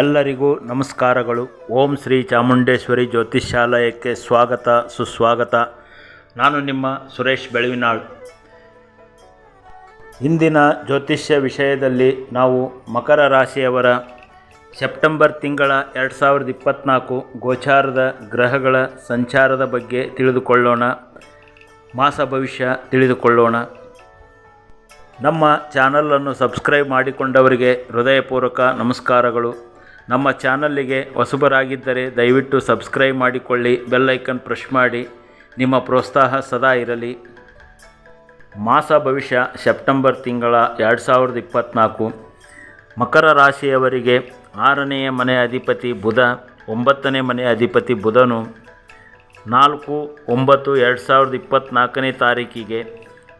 ಎಲ್ಲರಿಗೂ ನಮಸ್ಕಾರಗಳು. ಓಂ ಶ್ರೀ ಚಾಮುಂಡೇಶ್ವರಿ ಜ್ಯೋತಿಷ್ಯಾಲಯಕ್ಕೆ ಸ್ವಾಗತ, ಸುಸ್ವಾಗತ. ನಾನು ನಿಮ್ಮ ಸುರೇಶ್ ಬೆಳವಿನಾಳ್. ಇಂದಿನ ಜ್ಯೋತಿಷ್ಯ ವಿಷಯದಲ್ಲಿ ನಾವು ಮಕರ ರಾಶಿಯವರ ಸೆಪ್ಟೆಂಬರ್ ತಿಂಗಳ ಎರಡು ಸಾವಿರದ ಇಪ್ಪತ್ತ್ನಾಲ್ಕು ಗೋಚಾರದ ಗ್ರಹಗಳ ಸಂಚಾರದ ಬಗ್ಗೆ ತಿಳಿದುಕೊಳ್ಳೋಣ. ಮಾಸ ಭವಿಷ್ಯ ತಿಳಿದುಕೊಳ್ಳೋಣ. ನಮ್ಮ ಚಾನಲನ್ನು ಸಬ್ಸ್ಕ್ರೈಬ್ ಮಾಡಿಕೊಂಡವರಿಗೆ ಹೃದಯಪೂರ್ವಕ ನಮಸ್ಕಾರಗಳು. ನಮ್ಮ ಚಾನಲ್ಲಿಗೆ ಹೊಸಬರಾಗಿದ್ದರೆ ದಯವಿಟ್ಟು ಸಬ್ಸ್ಕ್ರೈಬ್ ಮಾಡಿಕೊಳ್ಳಿ ಬೆಲ್ಲೈಕನ್ ಪ್ರೆಸ್ ಮಾಡಿ. ನಿಮ್ಮ ಪ್ರೋತ್ಸಾಹ ಸದಾ ಇರಲಿ. ಮಾಸ ಭವಿಷ್ಯ ಸೆಪ್ಟೆಂಬರ್ ತಿಂಗಳ ಎರಡು ಸಾವಿರದ ಇಪ್ಪತ್ತ್ನಾಲ್ಕು ಮಕರ ರಾಶಿಯವರಿಗೆ ಆರನೆಯ ಮನೆ ಅಧಿಪತಿ ಬುಧ, ಒಂಬತ್ತನೇ ಮನೆ ಅಧಿಪತಿ ಬುಧನು. ನಾಲ್ಕು, ಒಂಬತ್ತು, ಎರಡು ಸಾವಿರದ ಇಪ್ಪತ್ತ್ನಾಲ್ಕನೇ ತಾರೀಕಿಗೆ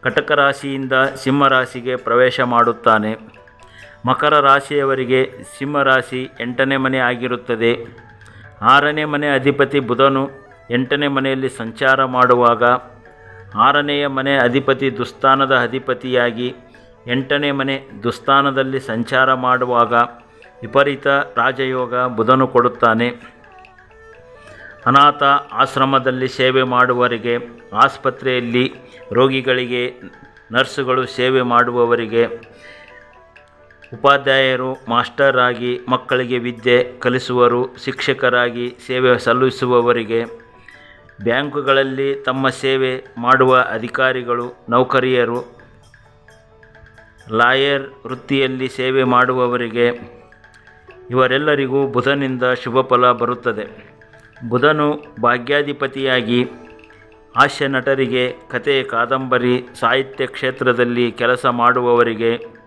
ಕಟಕ ರಾಶಿಯಿಂದ ಸಿಂಹರಾಶಿಗೆ ಪ್ರವೇಶ ಮಾಡುತ್ತಾನೆ. ಮಕರ ರಾಶಿಯವರಿಗೆ ಸಿಂಹ ರಾಶಿ ಎಂಟನೇ ಮನೆ ಆಗಿರುತ್ತದೆ. ಆರನೇ ಮನೆ ಅಧಿಪತಿ ಬುಧನು ಎಂಟನೇ ಮನೆಯಲ್ಲಿ ಸಂಚಾರ ಮಾಡುವಾಗ ಆರನೆಯ ಮನೆ ಅಧಿಪತಿ ದುಸ್ಥಾನದ ಅಧಿಪತಿಯಾಗಿ ಎಂಟನೇ ಮನೆ ದುಸ್ಥಾನದಲ್ಲಿ ಸಂಚಾರ ಮಾಡುವಾಗ ವಿಪರೀತ ರಾಜಯೋಗ ಬುಧನು ಕೊಡುತ್ತಾನೆ. ಅನಾಥ ಆಶ್ರಮದಲ್ಲಿ ಸೇವೆ ಮಾಡುವವರಿಗೆ, ಆಸ್ಪತ್ರೆಯಲ್ಲಿ ರೋಗಿಗಳಿಗೆ, ನರ್ಸುಗಳು ಸೇವೆ ಮಾಡುವವರಿಗೆ ಉಪಾಧ್ಯಾಯರು ಮಾಸ್ಟರ್ ಆಗಿ ಮಕ್ಕಳಿಗೆ ವಿದ್ಯೆ ಕಲಿಸುವರು, ಶಿಕ್ಷಕರಾಗಿ ಸೇವೆ ಸಲ್ಲಿಸುವವರಿಗೆ. ಬ್ಯಾಂಕುಗಳಲ್ಲಿ ತಮ್ಮ ಸೇವೆ ಮಾಡುವ ಅಧಿಕಾರಿಗಳು, ನೌಕರಿಯರು. ಲಾಯರ್ ವೃತ್ತಿಯಲ್ಲಿ ಸೇವೆ ಮಾಡುವವರಿಗೆ. ಇವರೆಲ್ಲರಿಗೂ ಬುಧನಿಂದ ಶುಭ ಫಲ ಬರುತ್ತದೆ. ಬುಧನು ಭಾಗ್ಯಾಧಿಪತಿಯಾಗಿ ಹಾಸ್ಯ ನಟರಿಗೆ ಕತೆ ಕಾದಂಬರಿ, ಸಾಹಿತ್ಯ ಕ್ಷೇತ್ರದಲ್ಲಿ ಕೆಲಸ ಮಾಡುವವರಿಗೆ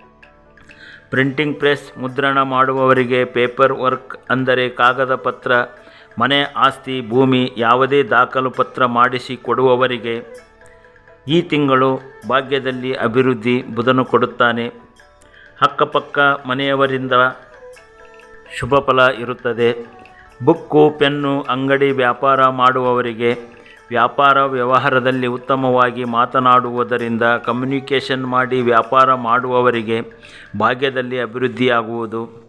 ಪ್ರಿಂಟಿಂಗ್ ಪ್ರೆಸ್ ಮುದ್ರಣ ಮಾಡುವವರಿಗೆ ಪೇಪರ್ ವರ್ಕ್ ಅಂದರೆ ಕಾಗದ ಪತ್ರ, ಮನೆ ಆಸ್ತಿ, ಭೂಮಿ ಯಾವುದೇ ದಾಖಲು ಪತ್ರ ಮಾಡಿಸಿ ಕೊಡುವವರಿಗೆ ಈ ತಿಂಗಳು ಭಾಗ್ಯದಲ್ಲಿ ಅಭಿವೃದ್ಧಿ ಬುಧನು ಕೊಡುತ್ತಾನೆ. ಅಕ್ಕಪಕ್ಕ ಮನೆಯವರಿಂದ ಶುಭ ಫಲ ಇರುತ್ತದೆ. ಬುಕ್ಕು, ಪೆನ್ನು, ಅಂಗಡಿ ವ್ಯಾಪಾರ ಮಾಡುವವರಿಗೆ ವ್ಯಾಪಾರ ವ್ಯವಹಾರದಲ್ಲಿ ಉತ್ತಮವಾಗಿ ಮಾತನಾಡುವುದರಿಂದ ಕಮ್ಯುನಿಕೇಷನ್ ಮಾಡಿ ವ್ಯಾಪಾರ ಮಾಡುವವರಿಗೆ ಭಾಗ್ಯದಲ್ಲಿ ಅಭಿವೃದ್ಧಿಯಾಗುವುದು.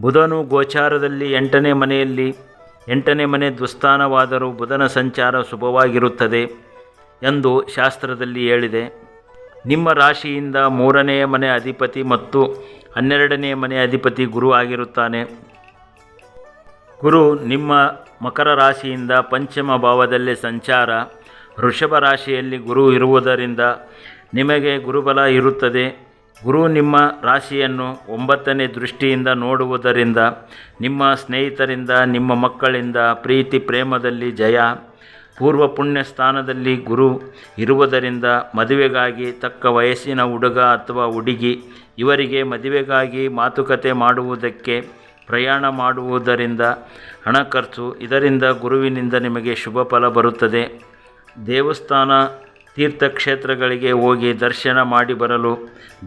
ಬುಧನು ಗೋಚಾರದಲ್ಲಿ ಎಂಟನೇ ಮನೆಯಲ್ಲಿ, ಎಂಟನೇ ಮನೆ ದುಸ್ಥಾನವಾದರೂ ಬುಧನ ಸಂಚಾರ ಶುಭವಾಗಿರುತ್ತದೆ ಎಂದು ಶಾಸ್ತ್ರದಲ್ಲಿ ಹೇಳಿದೆ. ನಿಮ್ಮ ರಾಶಿಯಿಂದ ಮೂರನೆಯ ಮನೆ ಅಧಿಪತಿ ಮತ್ತು ಹನ್ನೆರಡನೇ ಮನೆ ಅಧಿಪತಿ ಗುರು ಆಗಿರುತ್ತಾನೆ. ಗುರು, ನಿಮ್ಮ ಮಕರ ರಾಶಿಯಿಂದ ಪಂಚಮ ಭಾವದಲ್ಲಿ ಸಂಚಾರ. ವೃಷಭ ರಾಶಿಯಲ್ಲಿ ಗುರು ಇರುವುದರಿಂದ ನಿಮಗೆ ಗುರುಬಲ ಇರುತ್ತದೆ. ಗುರು ನಿಮ್ಮ ರಾಶಿಯನ್ನು ಒಂಬತ್ತನೇ ದೃಷ್ಟಿಯಿಂದ ನೋಡುವುದರಿಂದ ನಿಮ್ಮ ಸ್ನೇಹಿತರಿಂದ, ನಿಮ್ಮ ಮಕ್ಕಳಿಂದ, ಪ್ರೀತಿ ಪ್ರೇಮದಲ್ಲಿ ಜಯ. ಪೂರ್ವ ಪುಣ್ಯ ಸ್ಥಾನದಲ್ಲಿ ಗುರು ಇರುವುದರಿಂದ ಮದುವೆಗಾಗಿ ತಕ್ಕ ವಯಸ್ಸಿನ ಹುಡುಗ ಅಥವಾ ಹುಡುಗಿ ಇವರಿಗೆ ಮದುವೆಗಾಗಿ ಮಾತುಕತೆ ಮಾಡುವುದಕ್ಕೆ ಪ್ರಯಾಣ ಮಾಡುವುದರಿಂದ ಹಣ ಖರ್ಚು, ಇದರಿಂದ ಗುರುವಿನಿಂದ ನಿಮಗೆ ಶುಭ ಫಲ ಬರುತ್ತದೆ. ದೇವಸ್ಥಾನ ತೀರ್ಥಕ್ಷೇತ್ರಗಳಿಗೆ ಹೋಗಿ ದರ್ಶನ ಮಾಡಿ ಬರಲು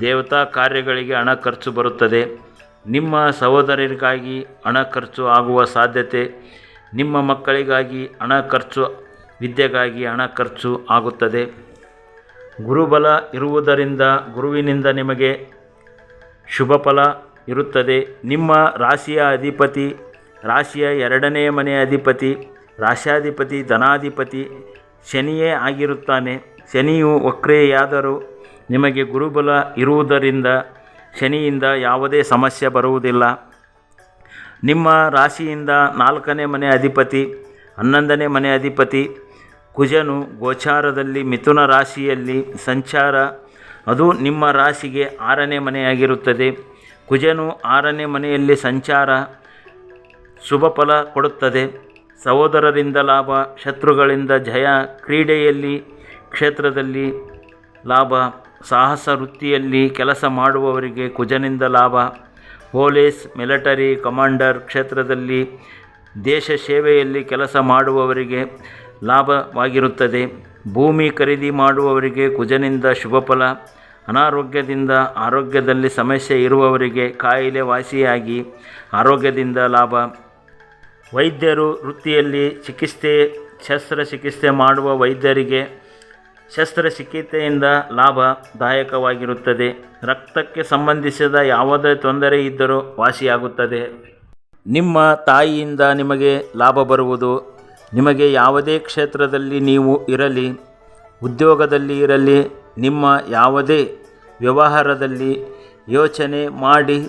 ದೇವತಾ ಕಾರ್ಯಗಳಿಗೆ ಹಣ ಖರ್ಚು ಬರುತ್ತದೆ. ನಿಮ್ಮ ಸಹೋದರರಿಗಾಗಿ ಹಣ ಖರ್ಚು ಆಗುವ ಸಾಧ್ಯತೆ, ನಿಮ್ಮ ಮಕ್ಕಳಿಗಾಗಿ ಹಣ ಖರ್ಚು, ವಿದ್ಯೆಗಾಗಿ ಹಣ ಖರ್ಚು ಆಗುತ್ತದೆ. ಗುರುಬಲ ಇರುವುದರಿಂದ ಗುರುವಿನಿಂದ ನಿಮಗೆ ಶುಭ ಫಲ ಇರುತ್ತದೆ. ನಿಮ್ಮ ರಾಶಿಯ ಅಧಿಪತಿ, ರಾಶಿಯ ಎರಡನೇ ಮನೆಯ ಅಧಿಪತಿ ರಾಶ್ಯಾಧಿಪತಿ ಧನಾಧಿಪತಿ ಶನಿಯೇ ಆಗಿರುತ್ತಾನೆ. ಶನಿಯು ವಕ್ರೆಯಾದರೂ ನಿಮಗೆ ಗುರುಬಲ ಇರುವುದರಿಂದ ಶನಿಯಿಂದ ಯಾವುದೇ ಸಮಸ್ಯೆ ಬರುವುದಿಲ್ಲ. ನಿಮ್ಮ ರಾಶಿಯಿಂದ ನಾಲ್ಕನೇ ಮನೆ ಅಧಿಪತಿ, ಹನ್ನೊಂದನೇ ಮನೆ ಅಧಿಪತಿ, ಕುಜನು ಗೋಚಾರದಲ್ಲಿ ಮಿಥುನ ರಾಶಿಯಲ್ಲಿ ಸಂಚಾರ. ಅದು ನಿಮ್ಮ ರಾಶಿಗೆ ಆರನೇ ಮನೆಯಾಗಿರುತ್ತದೆ. ಕುಜನು ಆರನೇ ಮನೆಯಲ್ಲಿ ಸಂಚಾರ ಶುಭ ಫಲ ಕೊಡುತ್ತದೆ. ಸಹೋದರರಿಂದ ಲಾಭ, ಶತ್ರುಗಳಿಂದ ಜಯ, ಕ್ರೀಡೆಯಲ್ಲಿ, ಕ್ಷೇತ್ರದಲ್ಲಿ ಲಾಭ, ಸಾಹಸ ವೃತ್ತಿಯಲ್ಲಿ ಕೆಲಸ ಮಾಡುವವರಿಗೆ ಕುಜನಿಂದ ಲಾಭ. ಪೊಲೀಸ್, ಮಿಲಿಟರಿ, ಕಮಾಂಡರ್ ಕ್ಷೇತ್ರದಲ್ಲಿ ದೇಶ ಸೇವೆಯಲ್ಲಿ ಕೆಲಸ ಮಾಡುವವರಿಗೆ ಲಾಭವಾಗಿರುತ್ತದೆ. ಭೂಮಿ ಖರೀದಿ ಮಾಡುವವರಿಗೆ ಕುಜನಿಂದ ಶುಭ ಫಲ. ಅನಾರೋಗ್ಯದಿಂದ ಆರೋಗ್ಯದಲ್ಲಿ ಸಮಸ್ಯೆ ಇರುವವರಿಗೆ ಕಾಯಿಲೆ ವಾಸಿಯಾಗಿ ಆರೋಗ್ಯದಿಂದ ಲಾಭ. ವೈದ್ಯರು ವೃತ್ತಿಯಲ್ಲಿ ಚಿಕಿತ್ಸೆ, ಶಸ್ತ್ರಚಿಕಿತ್ಸೆ ಮಾಡುವ ವೈದ್ಯರಿಗೆ ಶಸ್ತ್ರಚಿಕಿತ್ಸೆಯಿಂದ ಲಾಭದಾಯಕವಾಗಿರುತ್ತದೆ. ರಕ್ತಕ್ಕೆ ಸಂಬಂಧಿಸಿದ ಯಾವುದೇ ತೊಂದರೆ ಇದ್ದರೂ ವಾಸಿಯಾಗುತ್ತದೆ. ನಿಮ್ಮ ತಾಯಿಯಿಂದ ನಿಮಗೆ ಲಾಭ ಬರುವುದು. ನಿಮಗೆ ಯಾವುದೇ ಕ್ಷೇತ್ರದಲ್ಲಿ ನೀವು ಇರಲಿ, ಉದ್ಯೋಗದಲ್ಲಿ ಇರಲಿ ನಿಮ್ಮ ಯಾವುದೇ ವ್ಯವಹಾರದಲ್ಲಿ ಯೋಚನೆ ಮಾಡಿ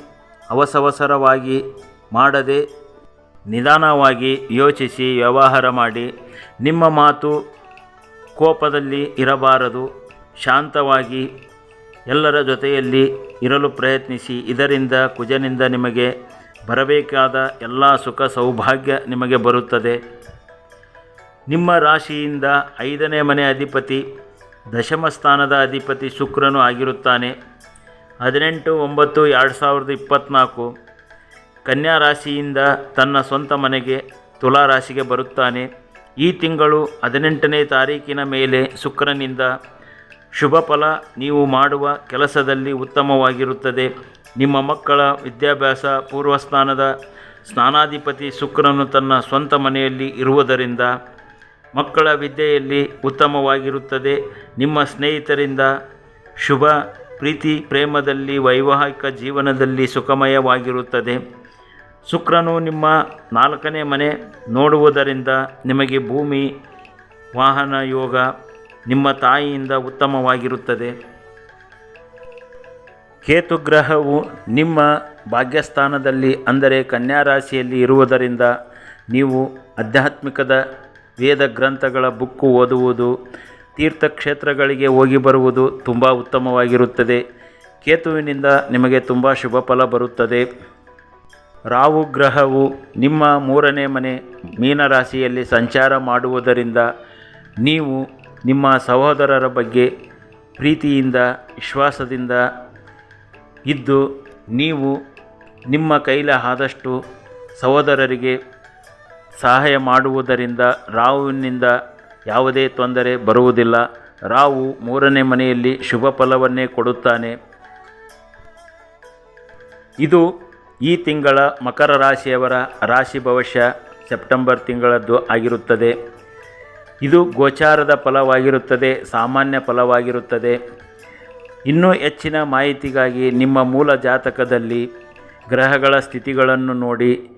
ಅವಸವಸರವಾಗಿ ಮಾಡದೆ ನಿಧಾನವಾಗಿ ಯೋಚಿಸಿ ವ್ಯವಹಾರ ಮಾಡಿ, ನಿಮ್ಮ ಮಾತು ಕೋಪದಲ್ಲಿ ಇರಬಾರದು, ಶಾಂತವಾಗಿ ಎಲ್ಲರ ಜೊತೆಯಲ್ಲಿ ಇರಲು ಪ್ರಯತ್ನಿಸಿ, ಇದರಿಂದ ಕುಜನಿಂದ ನಿಮಗೆ ಬರಬೇಕಾದ ಎಲ್ಲ ಸುಖ ಸೌಭಾಗ್ಯ ನಿಮಗೆ ಬರುತ್ತದೆ. ನಿಮ್ಮ ರಾಶಿಯಿಂದ ಐದನೇ ಮನೆ ಅಧಿಪತಿ ದಶಮ ಸ್ಥಾನದ ಅಧಿಪತಿ ಶುಕ್ರನು ಆಗಿರುತ್ತಾನೆ. ಹದಿನೆಂಟು, ಒಂಬತ್ತು, ಎರಡು ಸಾವಿರದ ಇಪ್ಪತ್ತ್ನಾಲ್ಕು ಕನ್ಯಾ ರಾಶಿಯಿಂದ ತನ್ನ ಸ್ವಂತ ಮನೆಗೆ, ತುಲಾ ರಾಶಿಗೆ ಬರುತ್ತಾನೆ. ಈ ತಿಂಗಳು ಹದಿನೆಂಟನೇ ತಾರೀಕಿನ ಮೇಲೆ ಶುಕ್ರನಿಂದ. ಶುಭ ಫಲ ನೀವು ಮಾಡುವ ಕೆಲಸದಲ್ಲಿ ಉತ್ತಮವಾಗಿರುತ್ತದೆ. ನಿಮ್ಮ ಮಕ್ಕಳ ವಿದ್ಯಾಭ್ಯಾಸ ಪೂರ್ವಸ್ಥಾನದ ಸ್ನಾನಾಧಿಪತಿ ಶುಕ್ರನು ತನ್ನ ಸ್ವಂತ ಮನೆಯಲ್ಲಿ ಇರುವುದರಿಂದ. ಮಕ್ಕಳ ವಿದ್ಯೆಯಲ್ಲಿ ಉತ್ತಮವಾಗಿರುತ್ತದೆ. ನಿಮ್ಮ ಸ್ನೇಹಿತರಿಂದ ಶುಭ, ಪ್ರೀತಿ, ಪ್ರೇಮದಲ್ಲಿ, ವೈವಾಹಿಕ ಜೀವನದಲ್ಲಿ ಸುಖಮಯವಾಗಿರುತ್ತದೆ. ಶುಕ್ರನು ನಿಮ್ಮ ನಾಲ್ಕನೇ ಮನೆ ನೋಡುವುದರಿಂದ ನಿಮಗೆ ಭೂಮಿ, ವಾಹನ, ಯೋಗ ನಿಮ್ಮ ತಾಯಿಯಿಂದ ಉತ್ತಮವಾಗಿರುತ್ತದೆ. ಕೇತುಗ್ರಹವು ನಿಮ್ಮ ಭಾಗ್ಯಸ್ಥಾನದಲ್ಲಿ ಅಂದರೆ ಕನ್ಯಾರಾಶಿಯಲ್ಲಿ ಇರುವುದರಿಂದ ನೀವು ಆಧ್ಯಾತ್ಮಿಕದ ವೇದ ಗ್ರಂಥಗಳ ಬುಕ್ಕು ಓದುವುದು, ತೀರ್ಥಕ್ಷೇತ್ರಗಳಿಗೆ ಹೋಗಿ ಬರುವುದು ತುಂಬ ಉತ್ತಮವಾಗಿರುತ್ತದೆ. ಕೇತುವಿನಿಂದ ನಿಮಗೆ ತುಂಬ ಶುಭ ಫಲ ಬರುತ್ತದೆ. ರಾಹು ಗ್ರಹವು ನಿಮ್ಮ ಮೂರನೇ ಮನೆ ಮೀನರಾಶಿಯಲ್ಲಿ ಸಂಚಾರ ಮಾಡುವುದರಿಂದ ನೀವು ನಿಮ್ಮ ಸಹೋದರರ ಬಗ್ಗೆ ಪ್ರೀತಿಯಿಂದ, ವಿಶ್ವಾಸದಿಂದ ಇದ್ದು, ನೀವು ನಿಮ್ಮ ಕೈಲ ಆದಷ್ಟು ಸಹೋದರರಿಗೆ ಸಹಾಯ ಮಾಡುವುದರಿಂದ ರಾಹುವಿನಿಂದ ಯಾವುದೇ ತೊಂದರೆ ಬರುವುದಿಲ್ಲ. ರಾಹು ಮೂರನೇ ಮನೆಯಲ್ಲಿ ಶುಭ ಫಲವನ್ನೇ ಕೊಡುತ್ತಾನೆ. ಇದು ಈ ತಿಂಗಳ ಮಕರ ರಾಶಿಯವರ ರಾಶಿ ಭವಿಷ್ಯ ಸೆಪ್ಟೆಂಬರ್ ತಿಂಗಳದ್ದು ಆಗಿರುತ್ತದೆ. ಇದು ಗೋಚಾರದ ಫಲವಾಗಿರುತ್ತದೆ, ಸಾಮಾನ್ಯ ಫಲವಾಗಿರುತ್ತದೆ. ಇನ್ನೂ ಹೆಚ್ಚಿನ ಮಾಹಿತಿಗಾಗಿ ನಿಮ್ಮ ಮೂಲ ಜಾತಕದಲ್ಲಿ ಗ್ರಹಗಳ ಸ್ಥಿತಿಗಳನ್ನು ನೋಡಿ.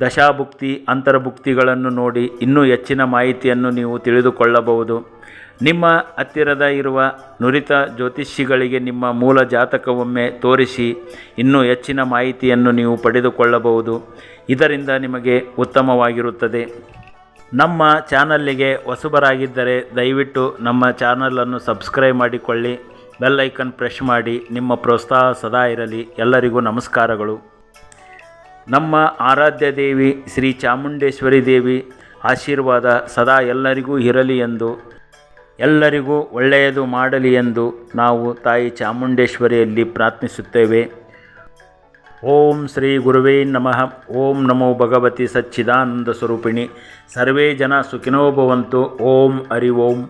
ದಶಾಭುಕ್ತಿ, ಅಂತರಭುಕ್ತಿಗಳನ್ನು ನೋಡಿ ಇನ್ನೂ ಹೆಚ್ಚಿನ ಮಾಹಿತಿಯನ್ನು ನೀವು ತಿಳಿದುಕೊಳ್ಳಬಹುದು. ನಿಮ್ಮ ಹತ್ತಿರದ ಇರುವ ನುರಿತ ಜ್ಯೋತಿಷಿಗಳಿಗೆ ನಿಮ್ಮ ಮೂಲ ಜಾತಕವೊಮ್ಮೆ ತೋರಿಸಿ ಇನ್ನೂ ಹೆಚ್ಚಿನ ಮಾಹಿತಿಯನ್ನು ನೀವು ಪಡೆದುಕೊಳ್ಳಬಹುದು. ಇದರಿಂದ ನಿಮಗೆ ಉತ್ತಮವಾಗಿರುತ್ತದೆ. ನಮ್ಮ ಚಾನಲ್ಲಿಗೆ ಹೊಸಬರಾಗಿದ್ದರೆ ದಯವಿಟ್ಟು ನಮ್ಮ ಚಾನಲನ್ನು ಸಬ್ಸ್ಕ್ರೈಬ್ ಮಾಡಿಕೊಳ್ಳಿ. ಬೆಲ್ ಐಕನ್ ಪ್ರೆಸ್ ಮಾಡಿ. ನಿಮ್ಮ ಪ್ರೋತ್ಸಾಹ ಸದಾ ಇರಲಿ. ಎಲ್ಲರಿಗೂ ನಮಸ್ಕಾರಗಳು. ನಮ್ಮ ಆರಾಧ್ಯ ದೇವಿ ಶ್ರೀ ಚಾಮುಂಡೇಶ್ವರಿ ದೇವಿ ಆಶೀರ್ವಾದ ಸದಾ ಎಲ್ಲರಿಗೂ ಇರಲಿ ಎಂದು, ಎಲ್ಲರಿಗೂ ಒಳ್ಳೆಯದು ಮಾಡಲಿ ಎಂದು ನಾವು ತಾಯಿ ಚಾಮುಂಡೇಶ್ವರಿಯಲ್ಲಿ ಪ್ರಾರ್ಥಿಸುತ್ತೇವೆ. ಓಂ ಶ್ರೀ ಗುರುವೇ ನಮಃ. ಓಂ ನಮೋ ಭಗವತಿ ಸಚ್ಚಿದಾನಂದ ಸ್ವರೂಪಿಣಿ. ಸರ್ವೇ ಜನ ಸುಖಿನೋ ಭವಂತು. ಓಂ ಹರಿ ಓಂ.